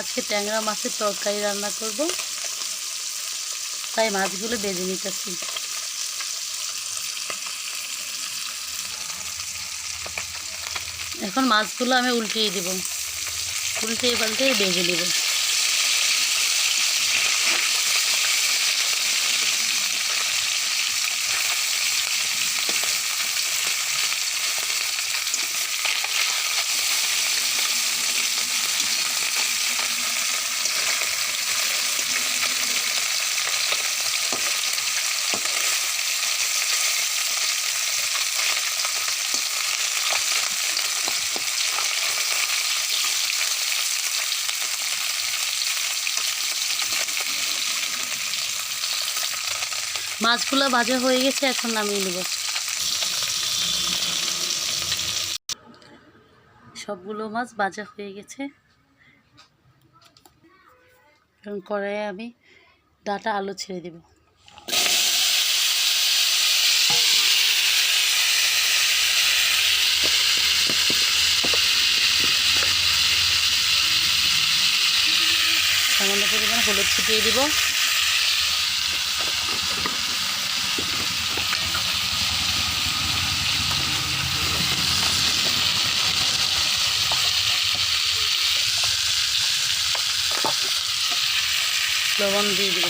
আজকে ট্যাংরা মাছের তরকারি রান্না করব। তাই মাছগুলো বেজে নিতেছি। এখন মাছগুলো আমি উল্টিয়ে দেব। উল্টিয়ে পাল্টে বেজে দেব মাছগুলো ভাজা হয়ে গেছে, এখন নামিয়ে নেব। সবগুলো মাছ ভাজা হয়ে গেছে। এখন কড়াইয়ে আমি ডাটা আলু ছেড়ে দেব। সামান্য পরিমাণ হলুদ ছিটিয়ে দিব। লবণ দিয়ে দিব।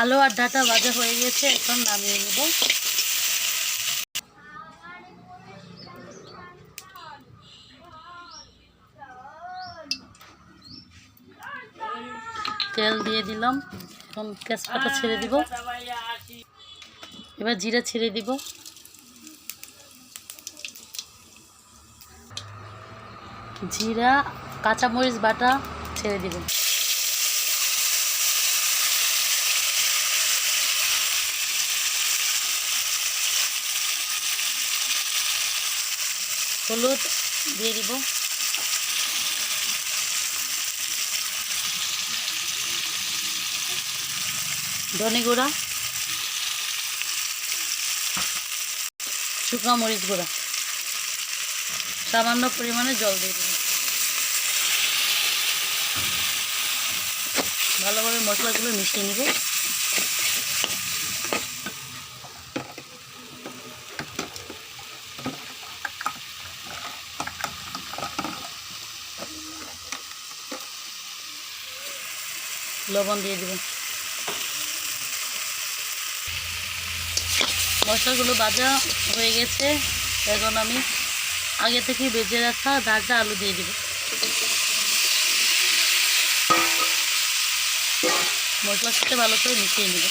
আলু আর ডাটা ভাজা হয়ে গেছে, এখন নামিয়ে নেব। তেল দিয়ে দিলাম। এখন তেজপাতা ছেড়ে দিব। এবার জিরা ছেড়ে দিব। জিরা, কাঁচামরিচ বাটা ছেড়ে দিব। হলুদ দিয়ে দিব। ধনে গুঁড়া, শুকনো মরিচ গুঁড়া। সামান্য পরিমাণে জল দিয়ে দেব। ভালোভাবে মশলাগুলো মিশিয়ে নিব। লবণ দিয়ে দেবেন মশলাগুলো ভাজা হয়ে গেছে, এখন আমি আগে থেকে বেজে রাখা ডাটা আলু দিয়ে দেব। মশলার সাথে ভালো করে মিশিয়ে নেব।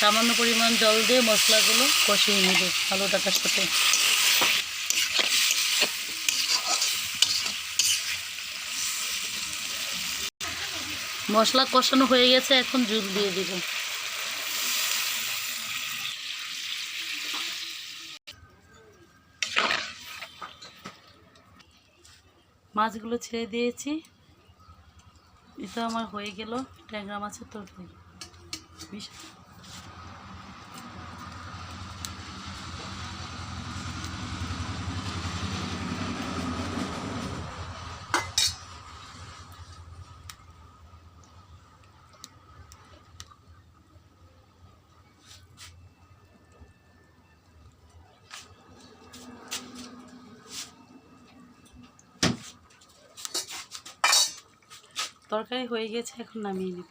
সামান্য পরিমাণ জল দিয়ে মশলাগুলো কষিয়ে নেব আলু ডাটার সাথে। মশলা কষানো হয়ে গেছে, এখন জুল দিয়ে দিব। মাছগুলো ছেড়ে দিয়েছি। এটা আমার হয়ে গেল ট্যাংরা মাছের তরকারি। বিশ- তরকারি হয়ে গেছে এখন নামিয়ে নিব।